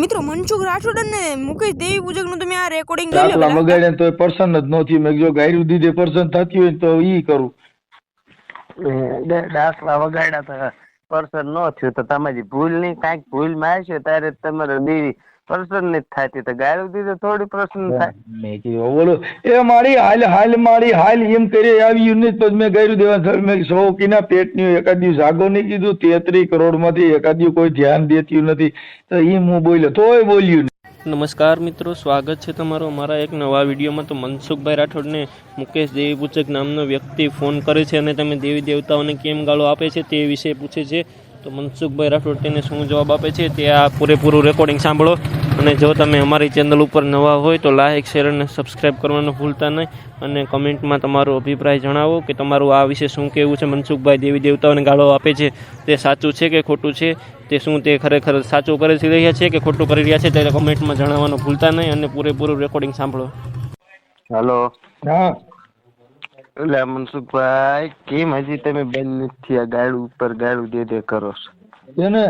મિત્રો મનસુખ રાઠોડ અને મુકેશ દેવી પૂજકનું તમે આ રેકોર્ડિંગ જોઈ લો તો પર્સન જ નથી થયું. મેં જો ગાયરું દીધે પર્સન થતી હોય તો ઈ કરું. દાખલા વગાડ્યા તો પર્સન નો થયું. તો તમારી ભૂલ નહીં કાંઈક ભૂલમાં છે ત્યારે તમારે દેવી પર્સનની જ થતી તો ગાળું તો થોડી પ્રસન્ન થાય. મેં કીધું બોલો એ મારી હાલ હાલ મારી હાલ એમ કરી આવી યુનિટ પછી મેં ગાયરું દેવા સર મેં સૌ કીના પેટની એકાદ દિવસ આગો નહીં કીધું તેત્રીસ કરોડમાંથી એકાદ દિવસ કોઈ ધ્યાન દેતું નથી. તો એ હું બોલ્યો તોય બોલ્યું નમસ્કાર મિત્રો સ્વાગત છે તમારો અમારા એક નવા વિડીયોમાં. તો મનસુખભાઈ રાઠોડને મુકેશ દેવી પૂછક નામનો વ્યક્તિ ફોન કરે છે અને તમે દેવી દેવતાઓને કેમ ગાળો આપે છે તે વિશે પૂછે છે. તો મનસુખભાઈ રાઠોડ તેને શું જવાબ આપે છે તે આ પૂરેપૂરું રેકોર્ડિંગ સાંભળો. અને જો તમે અમારી ચેનલ ઉપર નવા હોય તો લાઇક શેર અને સબસ્ક્રાઈબ કરવાનું ભૂલતા નહીં. અને કમેન્ટમાં તમારો અભિપ્રાય જણાવો કે તમારું આ વિશે શું કહેવું છે મનસુખભાઈ દેવી દેવતાઓને ગાળો આપે છે. તે સાચું છે કે ખોટું છે? તે શું તે ખરેખર સાચું કરી રહ્યા છે કે ખોટું કરી રહ્યા છે તે કમેન્ટમાં જણાવવાનું ભૂલતા નહીં અને પૂરેપૂરું રેકોર્ડિંગ સાંભળો. હલો હા. એટલે મનસુખભાઈ કેમ હજી તમે બંધ નથી આ ગાળું ઉપર ગાળું દે દે કરો છો. એને?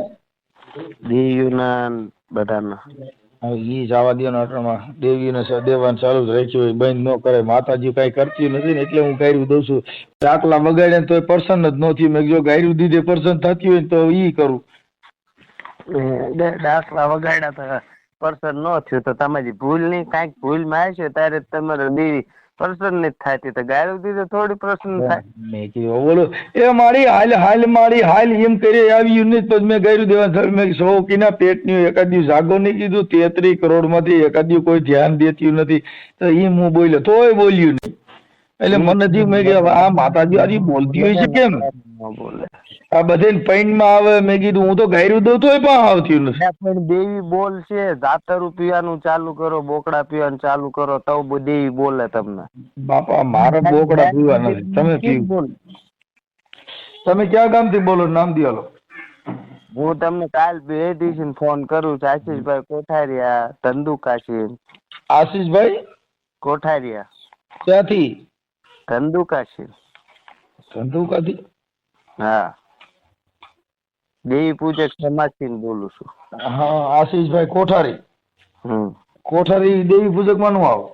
દેવીઓના બધાના. હવે ઈ જવા દે ને અટણમાં દેવીને દેવાનું ચાલુ જ રાખ્યું હોય બંધ ન કરે માતાજી કઈ કરતી નથી ને એટલે હું ગાયરું દઉં છું. દાખલા વગાડ્યા તો પ્રસન્ન જ ન થયું. મેં જો ગાયરું દીધે પર્સન થતી હોય તો ઈ કરું. ડાકલા દાખલા વગાડ્યા તો પ્રસન્ન ન થયું. તો તમારી ભૂલ નહીં કાંઈક ભૂલમાં હશે ત્યારે તમારે દેવી પર્સનની જ થતી તો સુધી તો થોડી પ્રસન્ન થાય. મેં કીધું બોલો એ મારી હાલ હાલ મારી હાલ એમ કરી આવી નહીં તો મેં ગયું દેવા સર મેં શોકીના પેટની એકાદ દિવસ જાગો નહીં કીધું તેત્રી કરોડમાંથી એકાદ દિવસ કોઈ ધ્યાન દેતું નથી. તો એ હું બોલ્યો તોય બોલ્યું નહીં. એટલે મને થયું મેં કે આ માતાજી આજે બોલતી હોય છે કેમ? બોલે. આ બધે પૈણમાં આવે મેં કીધું હું તો ગાયરું દઉં તોય પણ આવતી નથી. પણ દેવી બોલ છે જાતરું પીવાનું ચાલુ કરો બોકડા પીવાનું ચાલુ કરો તો દેવી બોલે તમને. બાપા મારે બોકડા પીવા નથી. તમે પીવો. તમે ક્યાં ગામથી બોલો? નામ દિયાલો હું તમને કાલ બે દિવસ ફોન કરું છું આશીષભાઈ કોઠારિયા ધંધુકાશી આશીષભાઈ? કોઠારિયા. ક્યાંથી? ધંધુકાશી ધંધુકાથી? હા. દેવી પૂજક સમાજથી બોલું છું. હા આશીષભાઈ કોઠારી. હમ. કોઠારી દેવી પૂજકમાં નું આવો?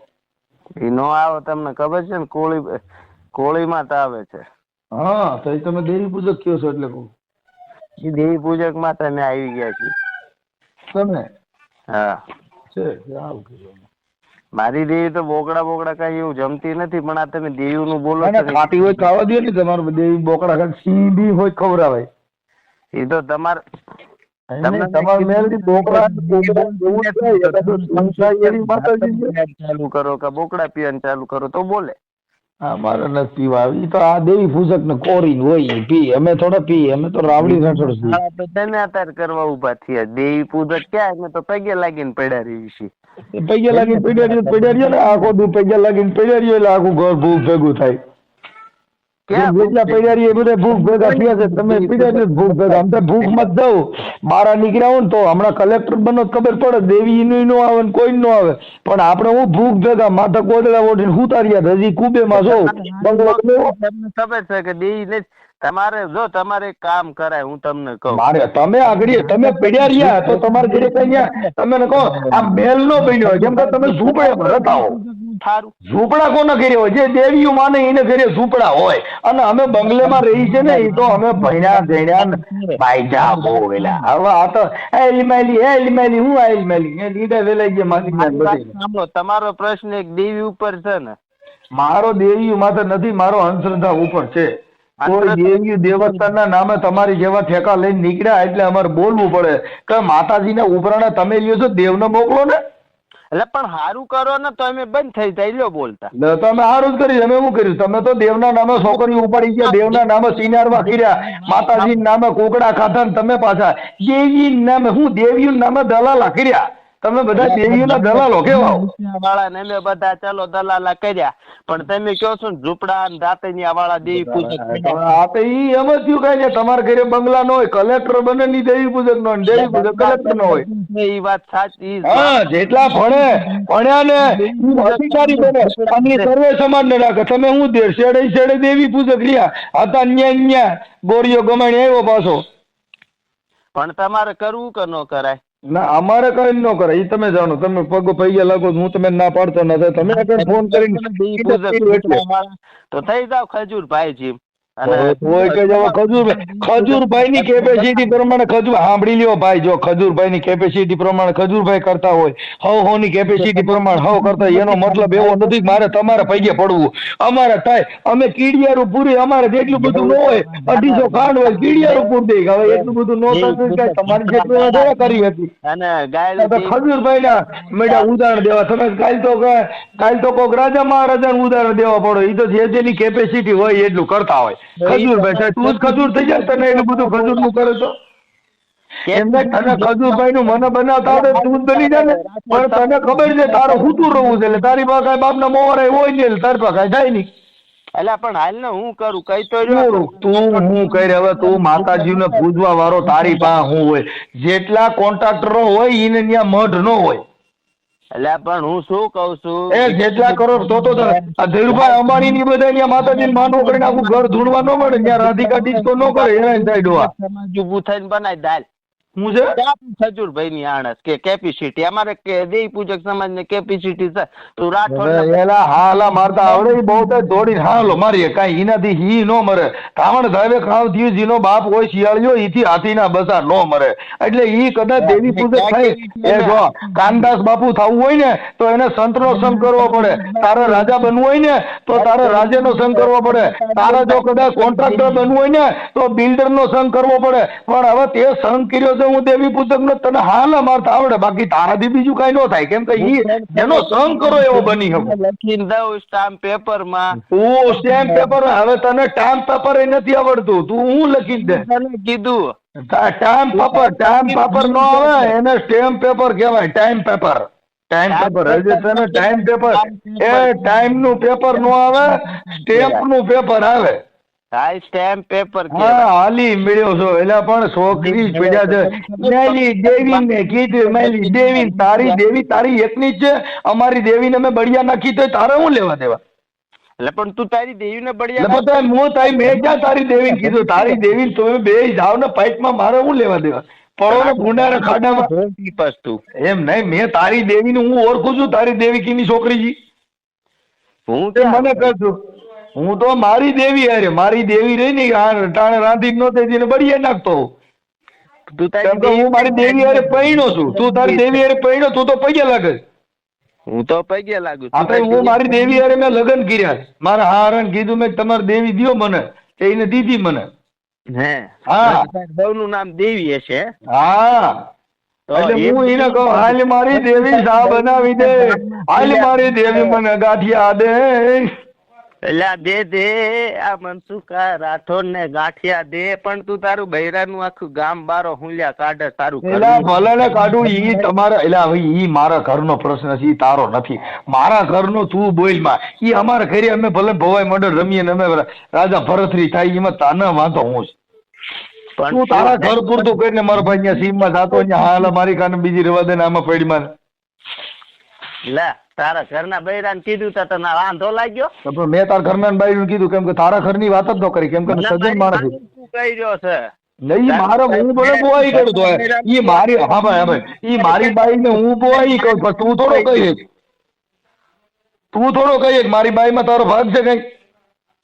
એ નો આવો તમને ખબર છે ને કોળી કોળી માં આવે છે. હા તો તમે દેવી પૂજક કયો છો એટલે કહું. એ દેવી પૂજકમાં તમે આવી ગયા છીએ. તમે? હા. છે સારું કીધું. મારી દેવી તો બોકડા બોકડા કઈ એવું જમતી નથી પણ આ તમે દેવી નું બોલો ખાટી હોય ખાવા દે ને તમારે દેવી બોકડા બી હોય ખવડાવાય. એ તો તમાર. ચાલુ કરો કે બોકડા પીવાનું ચાલુ કરો તો બોલે. હા મારે નથી પીવા આવી. તો આ દેવી પૂજક ને કોરી હોય પી. અમે થોડા પી અમે તો રાવડી છીએ. અત્યારે કરવા ઊભા થયા. દેવી પૂજક ક્યાં? અમે તો પગે લાગીને પડ્યા રહી છીએ. પૈયા લાગીને પડ્યા પડ્યા રહ્યો ને આખો દી પૈયા લાગીને પડ્યા રહ્યો એટલે આખું ઘર ભૂખ ભેગું થાય. જેટલા પડ્યા રહીએ બધા ભૂખ ભેગા થયા છે તમે પડ્યા એટલે ભૂખ ભેગા. આમ તો ભૂખ મત દઉં. બહાર નીકળ્યા હોય ને તો હમણાં કલેક્ટર બનો ખબર પડે દેવી નું નો આવે ને કોઈ નો આવે. પણ આપણે હું ભૂખ ભેગા માથા કોદડા ઓઢીને હુતાર્યા હજી કુબે માં તમને ખબર છે કે દેવી તમારે જો તમારે કામ કરાય હું તમને કહું. મારે તમે આગળ તમે પડ્યા રહ્યા તો તમારે ઘરે કઈ તમે કહો આ મેલ નો બન્યો કેમ કે તમે ઝૂંપડે ભરત હો. ઝૂંપડા કોને ઘરે હોય? જે દેવીઓ માને એને ઘરે ઝૂંપડા હોય. અને અમે બંગલેમાં રહી છે ને એ તો અમે ભણ્યા ભણ્યા બાયજા બહુ વેલા. હવે આ તો એ લીમાયલી એ લીમાયલી હું આ લીમાયલી એ લીડે વેલાઈ ગયા સાંભળો તમારો પ્રશ્ન એક દેવી ઉપર છે ને. મારો દેવી માથે નથી મારો અંધશ્રદ્ધા ઉપર છે. દેવીઓ દેવતાના નામે તમારી જેવા ઠેકા લઈને નીકળ્યા એટલે અમારે બોલવું પડે. કે માતાજીના ઉપરાણા તમે લ્યો છો દેવને મોકલો ને. એટલે પણ સારું કરો ને તો અમે બંધ થઈ જાય લ્યો બોલતા. તમે સારું જ કર્યું અમે શું કર્યું? તમે તો દેવના નામે છોકરી ઉપાડી ગયા દેવના નામે સિનારમાં કર્યા માતાજી નામે કોકડા ખાધા ને તમે પાછા. દેવી નામે હું દેવી નામે દલાલા કર્યા તમે બધા દેવીઓના દલાલો કેવા વાળા ને અમે બધા ચાલો દલાલા કર્યા. પણ તમે કહો છો ને ઝૂંપડા ને દાંતણિયા વાળા દેવી પૂજક આ તો ઈ એમ જ થયું કઈ ને તમારા ઘરે બંગલા નો હોય કલેક્ટર બને ની દેવી પૂજક નો દેવી પૂજક કલેક્ટર નો હોય. ઈ વાત સાચી હા જેટલા ભણે ભણ્યા ને અધિકારી બને. અને સર્વે સમાજ ને રાખે. તમે હું દે શેડે શેડે દેવી પૂજક રહ્યા. હતા ન્યા ન્યા ગોરીઓ ગમાણી આવ્યો પાછો. પણ તમારે કરવું કે ન કરાય? ના અમારે કઈ ન કરે. એ તમે જાણો તમે પગ પૈયા લાગો હું તમે ના પાડતો નથી તમે ફોન કરીને તો થઈ જાવ ખજૂરભાઈ ભાઈજી ખજૂરભાઈ ખજૂરભાઈ ની કેપેસિટી પ્રમાણે ખજૂર સાંભળી લ્યો ભાઈ જો ખજૂરભાઈ ની કેપેસિટી પ્રમાણે ખજૂરભાઈ કરતા હોય હવ હો ની કેપેસિટી પ્રમાણે હવ કરતા એનો મતલબ એવો નથી મારે તમારે પૈકે પડવું. અમારે થાય અમે કીડિયારું પૂરી અમારે જેટલું બધું ન હોય અઢીસો ખાંડ હોય કીડિયારું પૂરી દઈ. હવે એટલું બધું ન થતું કાંઈ તમારી જેટલું કરી હતી. ખજૂરભાઈ ના મેડા ઉદાહરણ દેવા. તમે કાલ તો ક- કાલ તો કોક રાજા મહારાજા ઉદાહરણ દેવા પડો. એ તો જે જેની કેપેસિટી હોય એટલું કરતા હોય. ખજૂરભાઈ બેઠા તું જ ખજૂર થઈ જાય તને એટલું બધું ખજૂરનું કરે તો. એમને તને ખજૂરભાઈ નું મને બનાવતા આવડે તું બની જાય ને. પણ તને ખબર છે તારે હુતું રહવું છે એટલે તારી પાસે બાપ ના મોવારે હોય ને તારી પાસે થાય નહીં. એટલે પણ હાલ ને હું કરું? કઈ તો તું. હું કઈ હવે તું માતાજી ને પૂજવા વાળો તારી પાસે હું હોય. જેટલા કોન્ટ્રાક્ટરો હોય એને ત્યાં મઢ ન હોય. એટલે પણ હું શું કઉ છું? એ જેટલા કરોડ તો તો ધીરુભાઈ અંબાણી ની બધા ત્યાં માતાજી માનવો કરીને આખું ઘર ધૂળવા ન મળે ત્યાં રાધિકા ડિસ્કો ન કરે એના સમાજ ઊભું થઈને બનાવી દાલ. હું છે? ખજૂરભાઈ ની આણસ કે કેપેસિટી અમારે કે દેવી પૂજક સમાજ ને કેપેસિટી છે. તું રાઠોડ એલા હાલા મારતા આવડે બહુ તો દોડી હાલો મારીએ. કાંઈ એનાથી હી નો મરે. કાવણ ધાવે ખાવ થયું જીનો બાપ હોય શિયાળિયો ઈથી હાથીના બસા નો મરે. એટલે ઈ કદાચ દેવી પૂજક થાય. એ જો કાનદાસ બાપુ થવું હોય ને તો એને સંતનો સંગ કરવો પડે. તારે રાજા બનવું હોય ને તો તારે રાજાનો સંગ કરવો પડે. તારે જો કદાચ કોન્ટ્રાક્ટર બનવું હોય ને તો બિલ્ડર નો સંગ કરવો પડે. પણ હવે તે સંગ કર્યો છે હું દેવી પૂજક નો તને હાલ મારતા આવડે બાકી તારાથી બીજું કઈ ન થાય. કેમ કે ઈ એનો સંગ કરો એવો બની શકો લખીને દઉં સ્ટામ્પ પેપરમાં તું સ્ટેમ્પ પેપર હવે તને સ્ટામ્પ પેપર એ નથી આવડતું. તું હું લખી દે. કીધું. ટાઈમ પેપર ટાઈમ પેપર નો આવે એને સ્ટેમ્પ પેપર કહેવાય ટાઈમ પેપર ટાઈમ પેપર હજી તને ટાઈમ પેપર એ ટાઈમનું પેપર નો આવે સ્ટેમ્પનું પેપર આવે. હા સ્ટેમ્પ પેપર હા હાલી મળ્યો છો. એટલે પણ છોકરી પડ્યા છે. મેલી દેવી ને કીધું મેલી દેવી તારી દેવી તારી એકની જ છે. અમારી દેવીને મેં બળિયા નાખી તો તારે હું લેવા દેવા? એટલે પણ તું તારી દેવી ને બળિયા હું તારી મેં ક્યાં તારી દેવી કીધું? તારી દેવી તમે બે જાવ ને પાઇપમાં મારે હું લેવા દેવા? પડો ને ખાડામાં. તું. એમ નહીં મેં તારી દેવી ને હું ઓળખું છું તારી દેવી કીની છોકરી હું તે કહું છું હું તો મારી દેવી અરે મારી દેવી રહી ને આ ટાણે રાંધી નો તે બળીએ નાખતો તું તારી કે હું મારી દેવી અરે પૈણો છું. તું તારી દેવી અરે પૈણો તું તો પૈયા લાગે હું તો પગે લાગુ આ તો હું મારી દેવી અરે મેં લગ્ન કર્યા મારા હારણ કીધું મેં તમારી દેવી દિયો મને તે એને દીધી મને. હે હા. બહુ નામ દેવી હશે. હે? હા એટલે હું એને કહું હાલ મારી દેવી સા બનાવી દે. હાલ મારી દેવી મને ગાંઠિયા દે. એટલે દે દે આ મનસુખા રાઠોડ ને ગાંઠિયા દે. પણ તું તારું બૈરાનું આખું ગામ બારો હુંલ્યા કાઢે તારું એલા ભલે ને કાઢું ઈ તમારા એલા ભાઈ ઈ મારા ઘરનો પ્રશ્ન છે ઈ તારો નથી. મારા ઘરનો તું બોલમાં. ઈ અમારા ઘરે અમે ભલે ભવાઈ મંડળ રમીએ ને અમે રાજા ભરતરી થાય એમાં તાના વાંધો હું છું. તું તારા ઘર પૂરતું કરીને મારો ભાઈ અહીંયા સીમમાં જાતો અહીંયા હાલ મારી કાને બીજી રવા દે ને આમાં પડીમાં. લે તારા ઘરના બૈરાને કીધું તો તને વાંધો લાગ્યો? પણ મેં તારા ઘરના બાઈ કીધું કેમ કે તારા ઘરની વાત જ ન કરી કેમ કે સજન માણસ કહી રહ્યો છે? નહીં મારે હું બોલે બોવાઈ કરું તો ઈ મારી હા ભાઈ હા ભાઈ ઈ મારી બાઈ ને હું બોવાઈ કરું પણ તું થોડો કહીએ તું થોડો કહીએ મારી બાઈ માં તારો ભાગ છે કઈ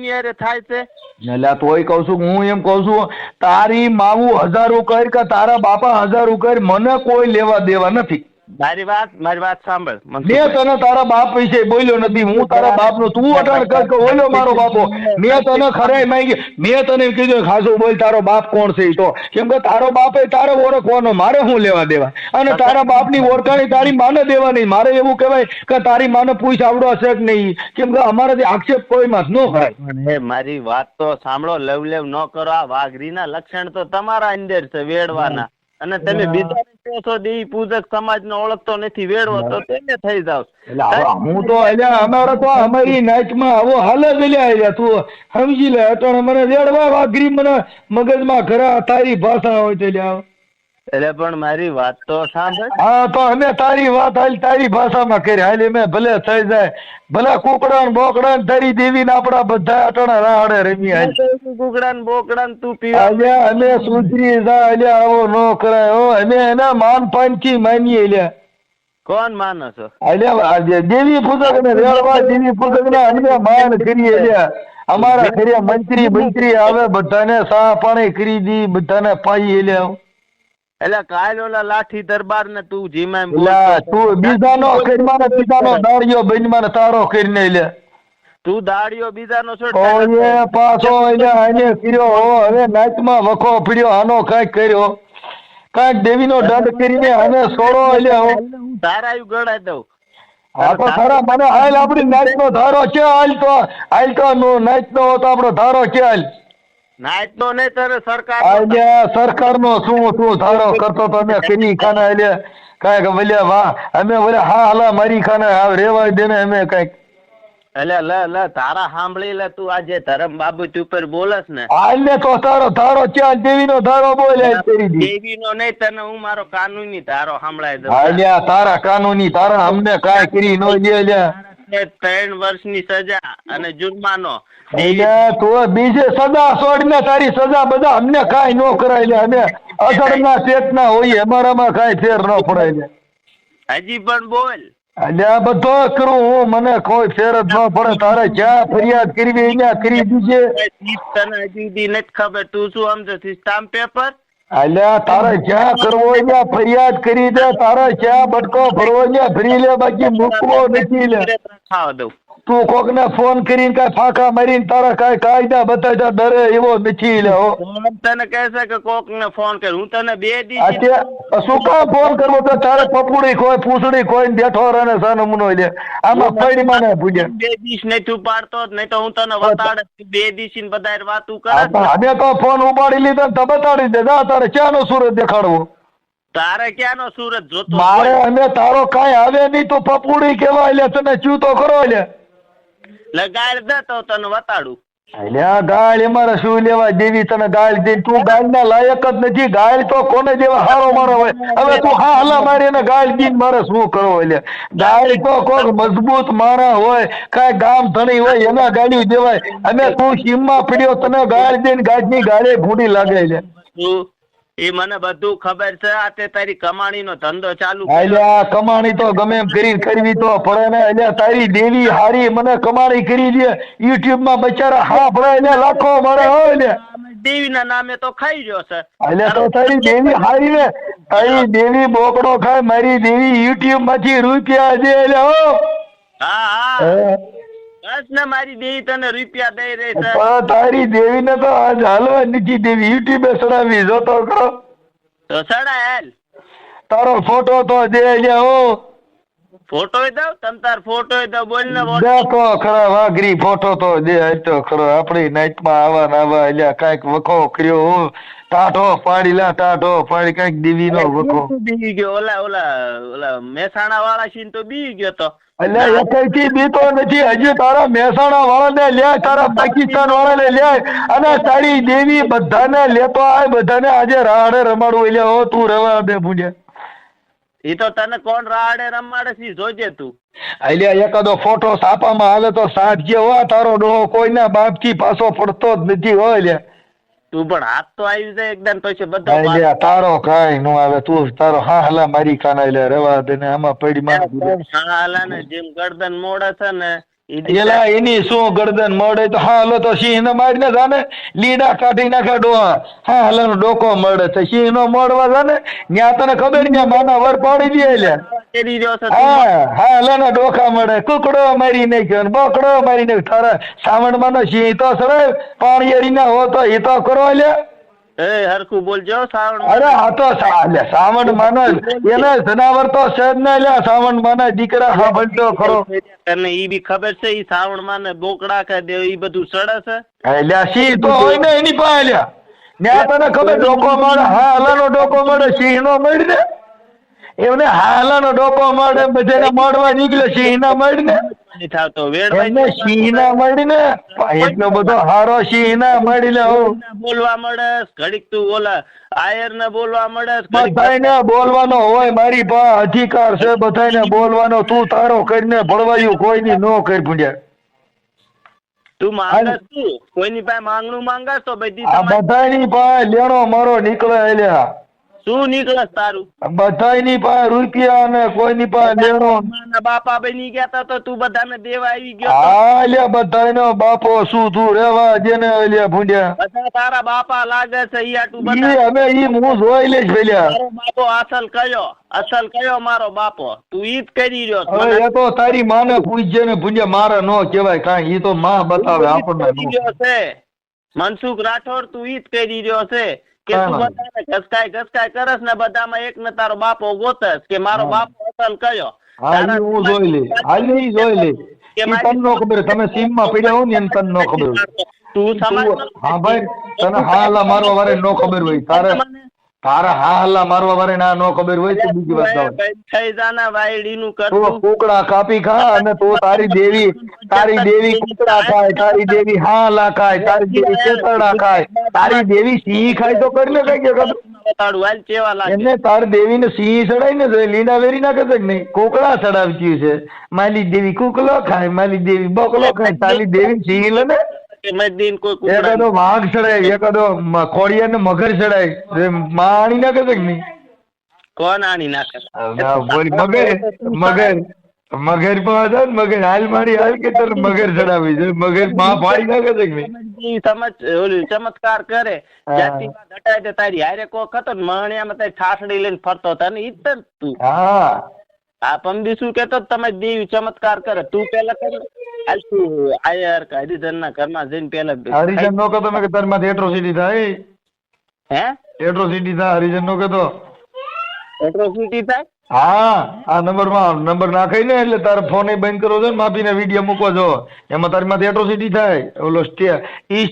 કોની થાય છે? એટલે તોય કઉ છું, હું એમ કહું છું, તારી માવું હજાર ઉકેર કે તારા બાપા હજાર ઉકેર મને કોઈ લેવા દેવા નથી. મારી વાત મારી વાત સાંભળ મેં તને તારા બાપ વિશે બોલ્યો નથી હું તારા બાપનો તું અટાણ કર કે ઓલો મારો બાપો. મેં તને ખરાઈ માંગી મેં તને એમ કીધું ખાસું બોલ તારો બાપ કોણ છે તો? કેમ કે તારો બાપ એ તારો ઓળખવાનો મારે શું લેવા દેવા? અને તારા બાપની ઓળખાણી તારી માને દેવાની મારે એવું કહેવાય કે તારી માને પૂછ આવડો હશે કે નહીં. કેમ કે અમારાથી આક્ષેપ કોઈમાં ન કરાય પણ હે મારી વાત તો સાંભળો લવ લેવ ન કરો. આ વાઘરીના લક્ષણ તો તમારા અંદર છે વેડવાના. અને તમે બીજા કહો છો દેવી પૂજક સમાજ ને ઓળખતો નથી વેડવો તો તેને થઈ જાવ. હું તો અલ્યા અમારે તો અમારી નાચમાં આવો હાલ જ અલ્યા તું સમજી લે તો મને વેડવા વાઘરી મને મગજમાં ઘરા તારી ભાષા હોય તો લ્યા. એટલે પણ મારી વાત તો સાંભળ. હા તો અમે તારી વાત હાલ તારી ભાષામાં કરી. હાલ અમે ભલે થઈ જાય. ભલે કુકડા ને બોકડા ને તારી દેવી ને આપડા બધા અટણા રાહડે રમી હાલ. કુકડા ને બોકડા ને તું પીવા અલ્યા અમે સુધરી જા અલ્યા આવો નો કરાય. ઓ અમે એના માન પાનથી માનીએ લ્યા. કોણ માનો છો? અલ્યા આ દેવી પૂજક ને રેડવા દેવી પૂજક ને અમે માન કરીએ લ્યા. અમારા ઘરે મંત્રી મંત્રી આવે બધાને સા પાણી કરી દી બધાને પાઈ લ્યા. એટલે કાલ ઓલા લાઠી દરબાર ને તું જીમા નો. તું બીજાનો કરીમાં બીજાનો દાળિયો બનીમાં તારો કરીને લે. તું દાડિયો બીજાનો છોડ ઓય પાછો એને આને કર્યો હવે નાચમાં વખો પડ્યો આનો કાંઈક કર્યો. કાંઈક દેવીનો દંડ કરીને આને છોડો એટલે હું. તારા યુ ગણાય દઉં. હા તો ખરા મને હાલ આપણી નાચનો ધારો છે હાલ તો હાલ તો નો નાચનો હતો આપણો ધારો છે હાલ. નાચ નો નહીં તારે સરકાર આજે સરકારનો શું શું ધારો કરતો તો અમે કરી ખાના એટલે કાંઈક બોલ્યા વાહ અમે બોલ્યા હા હાલા મારી ખાના રેવા દે ને અમે કાંઈક. એટલે લે લે તારા સાંભળી લે તું આજે ધરમ બાબત ઉપર બોલસ ને. આલે ને તો તારો ધારો ચાલ દેવી નો ધારો બોલે દેવી નો નહીં તને હું મારો કાનૂની ધારો સાંભળાય દઉં. હાલ્યા તારા કાનૂની તારા અમને કાંઈ કરી નો દે લ્યા. તે ત્રણ વર્ષની સજા અને જુર્માનો. તું બીજે સજા છોડીને તારી સજા બધા અમને કાંઈ નો કરાય લે. અમે અસરના ચેતના હોય અમારામાં કાંઈ ફેર ન પડાય લે. હજી પણ બોલ. અલ્યા બધો કરું હું મને કોઈ ફેર જ ન પડે. તારે જ્યાં ફરિયાદ કરવી અહીંયા કરી દીજે. તને હજી નથી ખબર. તું શું સમજો? છું સ્ટામ્પ પેપર એટલે તારે જ્યાં કરવો ત્યાં ફરિયાદ કરી દે? તારે જ્યાં બટકો ભરવો ત્યાં ભરી લે? બાકી મૂકવો નથી લે. તું કોકને ફોન કરીને કઈ ફાંકા મારીને તારા કઈ કાયદા બતાવતા ડરે એવો મીઠી લે તને કહેશે કે કોક ને ફોન કર. હું તને બે દી શું કામ ફોન કરવો? તો તારે પપુડી કોઈ પૂછડી કોઈ ને બેઠો રહે ને સાનો મુનો લે આમાં પડી મને પૂજે બે દીસ નહીં તું પાડતો નહીં તો હું તને વતાડે બે દીસ ને બધા વાતું તું કરે અમે તો ફોન ઉપાડી લીધો ને તો બતાડી દે જા તારે ક્યાંનો સુરત દેખાડવો? તારે ક્યાંનો સુરત જોતો મારે અમે તારો કઈ આવે નહીં તો પપુડી કેવાય લે તને ચૂ તો કરો લે. લગાડ દે તો તને વતાડું. ગાળ મારે શું લેવા દેવી તને ગાળ દે. તું ગાળ ના લાયક જ નથી. ગાળ તો કોને દેવા? હારો મારો હોય. હવે તું હા હલા મારી ને ગાળ દઈને મારે શું કરો એટલે ગાળ તો કોક મજબૂત માણા હોય. કાંઈ ગામ ધણી હોય એના ગાડી દેવાય. અમે તું સીમમાં પડ્યો તને ગાળ દઈને ગાજની ગાળે ભૂંડી લાગે તું એ મને બધું ખબર છે. આ તે તારી કમાણીનો ધંધો ચાલુ કમાણી તો ગમે એમ કરી કરવી તો પડે ને. એટલે તારી દેવી હારી મને કમાણી કરી દે યુટ્યુબમાં બચારા હા પડે ને લાખો મળે હોય દેવી ના નામે તો ખાઈ રહ્યો છે. એટલે તો તારી દેવી હારી ને તારી દેવી બોકડો ખાય મારી દેવી યુટ્યુબમાંથી રૂપિયા દે હા હા. હે. બસ ને મારી દેવી તને રૂપિયા દઈ રહી છે. તારી દેવી ને તો આજ હાલવા નથી દેવી. યુટ્યુબે સડાવી જોતો કરો તો સડા હેલ. તારો ફોટો તો દે એટલે હો. ફોટો દઉં? તમ તાર ફોટો દઉં. બોલ ને દેખો ખરા વાઘરી ફોટો તો દે તો ખરો. આપણી નાઈટમાં આવા ને આવા એટલે કાંઈક વખો કર્યો હું. ટાઢો પાડી લા ટાઢો પાડી કાંઈક દેવીનો વખો. બી ગયો. ઓલા ઓલા ઓલા મહેસાણા વાળા છીન તો બી ગયો તો. એટલે એકઈથી દીતો નથી. હજી તારા મહેસાણા વાળાને લે તારા પાકિસ્તાન વાળાને લે અને તારી દેવી બધાને લેતો આય બધાને આજે રાડે રમાડું એટલે હો તું રવા બે પૂજ્યા એ તો તને કોણ રાડે રમાડે છે જોજે તું. એટલે એકાદો ફોટો સાપામાં હાલે તો સાત જે હો તારો ડોહો કોઈના બાપથી પાછો પડતો જ નથી હોય લે. તું પણ હાથ તો આવી જાય એકદમ પછી બધા તારો કઈ નો આવે તું તારો હા હલા મારી કાના એટલે રવા દે ને આમાં પડી માં હા હાલા ને જેમ ગરદન મોડા છે ને એલા એની શું ગરદન મળે તો હલો તો સિંહ ને મારીને જાને. લીડા કાઢી નાખે ડોહા. હા હલાનો ડોકો મળે તો સિંહ નો મળવા જાને. ન્યા તને ખબર ન્યા માના વર પાડી દે તું. હા હા હલાના ડોકા મળે. કુકડો મારી નાખ્યો ને બોકડો મારી નાખ્યો. તારા સાવણમાં સિંહ તો સરે પાણી ના હો તો એ તો કરો લે એ હરખું બોલજો શ્રાવણ અરે આ તો સા- લે, સાવણ માનો એને જનાવર તો છે જ ને એટલે શ્રાવણ માને દીકરા હા બનતો ખરો. અને ઈ બી ખબર છે ઈ શ્રાવણ માને બોકડા કે દે ઈ બધું સડે છે? એટલે સિંહ તો હોય ને એની પાસે લ્યા ત્યાં તને ખબર ડોકો મળે? હા હલાનો ડોકો મળે સિંહ નો મળી ને એમને હાલાનો ડોકો મળે બધાને મળવા નીકળે સિંહ ના મળ ને નથી વેડભાઈ ના મળી ને એટલો બધો હારો સિંહ ના મળી ને બોલવા મળે ઘડીક તું ઓલા આયર ને બોલવા મળે બધાને બોલવાનો હોય મારી પા અધિકાર છે બધાને બોલવાનો તું તારો કરીને ભળવાયું કોઈની નો કરી પૂંડ્યા તું માંગે તું? કોઈની પાસે માંગણું માંગે તો બધી બધાની પાસે લેણો મારો નીકળે એલ્યા શું નીકળે તારું. બધાની પાસે રૂપિયા અને કોઈની પાસે લેણો બાપા બની ગયા તા તો તું બધાને દેવા આવી ગયો. હા લ્યા બધાનો બાપો શું તું રેવા જેને લ્યા ભૂંડ્યા. બધા તારા બાપા લાગે છે ઈ આટું બધા અમે ઈ હું જોઈ લઈશ પેલા તારો બાપો અસલ કયો? અસલ કયો મારો બાપો? તું ઈ જ કરી રહ્યો એ તો તારી માને પૂછજે ને ભૂંડ્યા મારે નો કહેવાય કાંઈ. ઈ તો માં બતાવે આપણને મનસુખ રાઠોડ તું ઈ જ કરી રહ્યો છે. કે તું બધાને ઘસકાય ઘસકાય કરસ ને બધામાં એક ને તારો બાપો ગોતસ કે મારો. બાપો અસલ કયો. હા હું જોઈ લઈ હાલી જોઈ લે કે તને નો ખબર તમે સીમમાં પડ્યા હો ને તને નો ખબર તું સમાજ હા ભાઈ તને હા હલ્લા મારવા વારે નો ખબર હોય. તારે તારે હા હલ્લા મારવા વારે ના નો ખબર હોય તો બીજી વાત થઈ જાના વાયડી નું કરતું કુકડા કાપી ખા અને તો તારી દેવી તારી દેવી કુકડા ખાય તારી દેવી હાલા ખાય તારી દેવી કેતરડા ખાય. તારી દેવી સિંહ ખાય તો કરી ને કઈ કે બતાડું હાલ કેવા લાગે? એને તાર દેવી ને સિંહ ચડાય ને તો લીના વેરી ના કહેતો કે નહીં? કુકડા ચડાવતી છે. માલી દેવી કુકલો ખાય માલી દેવી બકલો ખાય તારી દેવી સિંહ લે ને? દિન કોઈ કુકડા એકાદો વાઘ ચડાય એકાદો ખોડિયા ને મગર ચડાય એ આણી ના કહેતો કે નહીં? કોણ આણી નાખે? મગર મગર. મગર પણ હતા ને મગર. હાલ મારી હાલ કે તને મગર ચડાવી છે? મગરમાં ભાઈ નાખે છે કે નહીં? સમજ ઓલું ચમત્કાર કરે. જાતિ જાતિમાં ઘટાય તે તારી હારે કોક હતો ને મણિયામાં તારી છાસડી લઈને ફરતો હતો ને ઈ જ તું. હા. આ પમદી શું કેતો તમે દેવી ચમત્કાર કરે. તું પેલા કર. આયર કે હરિજન ના ઘરમાં જઈને પેલા હરિજન નો કહેતો મેં તારી માથે એટ્રોસિટી થાય. હે? એટ્રોસિટી થાય હરિજન નો કહેતો. એટ્રોસિટી થાય? હા આ નંબરમાં નંબર નાખાઈ ને એટલે તારે ફોન બંધ કરો છો ને માપીને વીડિયો મૂકો છો એમાં તારી માથે એટ્રોસિટી થાય. ઓલો સ્ટે ઈ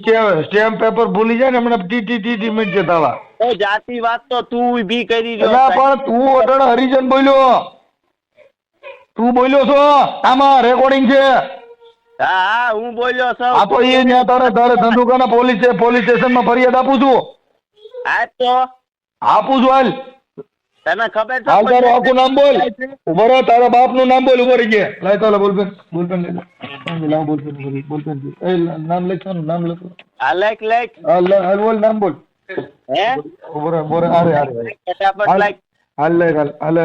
સ્ટેમ્પ પેપર ભૂલી જાય ને હમણાં ટી ટી ટી ટી મિનિટ જતા જાતિ વાત તો તું બી કરી ના રહ્યો પણ તું અટણ હરિજન બોલ્યો. તું બોલ્યો છો? આમાં રેકોર્ડિંગ છે. હા હા હું બોલ્યો છું. આ તો એ ત્યાં તારે તારે ધંધુકાના પોલીસ પોલીસ સ્ટેશનમાં ફરિયાદ આપું છું. હા તો? આપું છું હાલ. તને ખબર છે હાલ તારું આખું નામ બોલ. ઊભો રહો તારા બાપનું નામ બોલ ઊભો રહી ગયા. લાય તાલે બોલપેન બોલપેન લઈ લે. લાવ બોલપેન બોલપેન. એ નામ લખવાનું નામ લખો. આ લાઈક લાઈક હાલ બોલ નામ બોલ. હે? ઊભો રહે ઊભો રહે. હાલ લે હાલ. હાલ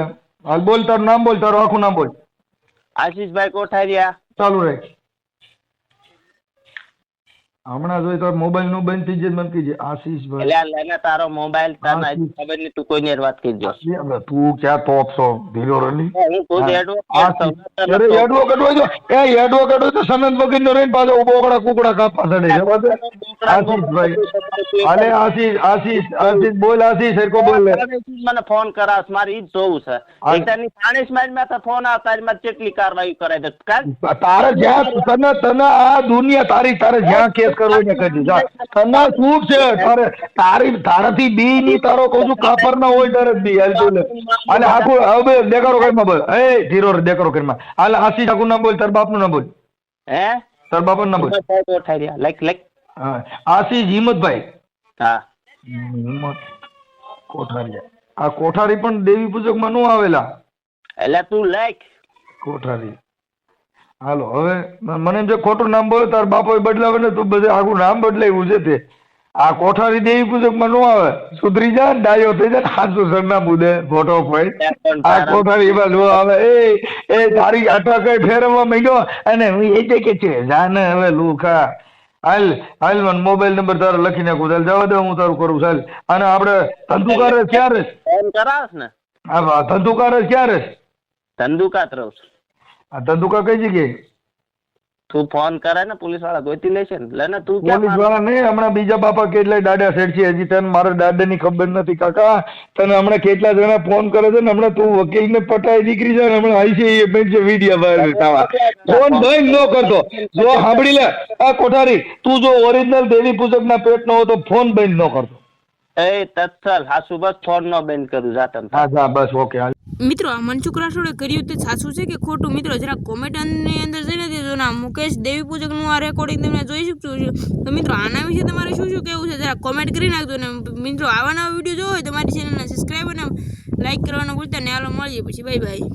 હાલ બોલ તારું નામ બોલ તારું આખું નામ બોલ. આશીષભાઈ કોઠારિયા. ચાલુ રહે હમણાં જોઈ તો મોબાઈલનું બંધ થઈ જાય મને કીજે આશીષભાઈ એટલે લેને તારો મોબાઈલ તને ખબર નહીં તું કોઈને વાત કરજો. તું ક્યાં ટોપ છો? ધીરો રની હું કોઈ હા. અરે એડવોકેટ હોય જો એ એડવોકેટ હોય તો સનંદ વગર નો રહીને પાછો ઊભો કુકડા કાપવા ચડે છે? આશીષભાઈ અલે આશીષ આશીષ આશીષ બોલ આશીષ સરકો બોલ. મને ફોન કરાસ મારે ઈ જ જોવું છે. હા. સાણીસ માઇનમાં તો ફોન આવતા માથે કેટલી કાર્યવાહી કરાય દે તારે જ્યાં તને તને આ દુનિયા તારી તારે જ્યાં કેસ કરવો ત્યાં કરજે જા તને છૂટ છે? તારે તારી તારાથી બી ની તારો કહું છું કાપર ના હોય તારે બી હાલ અને આખું હવે દેખાડો કરીમાં બોલ. એ ધીરો રે દેખાડો કરીમાં હાલ આશીષ ઠાકુર ના બોલ તાર બાપનું ના બોલ. હે? તાર બાપનું ના બોલ. Himmatbhai Kothariya like like. હા. આશીષ હિંમતભાઈ. હા. હિંમત કોઠારી. આ કોઠારી પણ દેવી પૂજકમાં નો આવેલા. એટલે તું લાઈક. કોઠારી. હાલો હવે મને એમ છે ખોટું નામ બોલે તાર બાપો બદલાવે ને તું બધે આખું નામ બદલાવ્યું છે તે. આ કોઠારી દેવી પૂજકમાં નો આવે. સુધરી જાય ડાયો થઈ જાય હાથું સરનામું દે ફોટો હોય આ કોઠારી એમાં નો આવે એ એ તારી અટક ફેરવવા માંડ્યો? અને હું એ જે કે છે જાને હવે લુખા હાલ હાલ મને મોબાઈલ નંબર તારો લખી નાખું ચાલ જવા દે હું તારું કરું ચાલ. અને આપણે ધંધુકાર ક્યારે? ક્યાં રહેશ ને? ધંધુકાર ક્યારે? ક્યાં ધંધુકાત રહું છું. આ ધંધુકા કઈ જગ્યાએ? તું ફોન કરે ને પોલીસવાળા ગોતી લેશે ને. લે ને તું પોલીસવાળા નહીં હમણાં બીજા બાપા કેટલા દાડા સેટ છે હજી તને મારા દાદાની ખબર નથી કાકા. તને હમણાં કેટલા જણા ફોન કરે છે ને હમણાં તું વકીલને પટાઈ દીકરી છે ને હમણાં આવી છે એ બેન છે વીડિયો બહાર થવા. ફોન બંધ ન કરતો. જો સાંભળી લે. આ કોઠારી તું જો ઓરિજિનલ દેવી પૂજક ના પેટ નો હોય તો ફોન બંધ ન કરતો. એ તત્સલ હાસુ બસ ફોન નો બેન કરું જાતન હા જા બસ ઓકે હાલ. મિત્રો આ મનસુખ રાઠોડે કર્યું તે સાચું છે કે ખોટું? મિત્રો જરા કોમેન્ટની અંદર જઈને દેજો ના મુકેશ દેવી પૂજકનું આ રેકોર્ડિંગ તમે જોઈ શકશો તો મિત્રો આના વિશે તમારે શું શું કહેવું છે જરા કોમેન્ટ કરી નાખજો ને. મિત્રો આવા નવા વીડિયો જોવો હોય તમારી મારી ચેનલને સબસ્ક્રાઈબ અને લાઈક કરવાનું ભૂલતા ને હાલો મળીએ પછી. Bye bye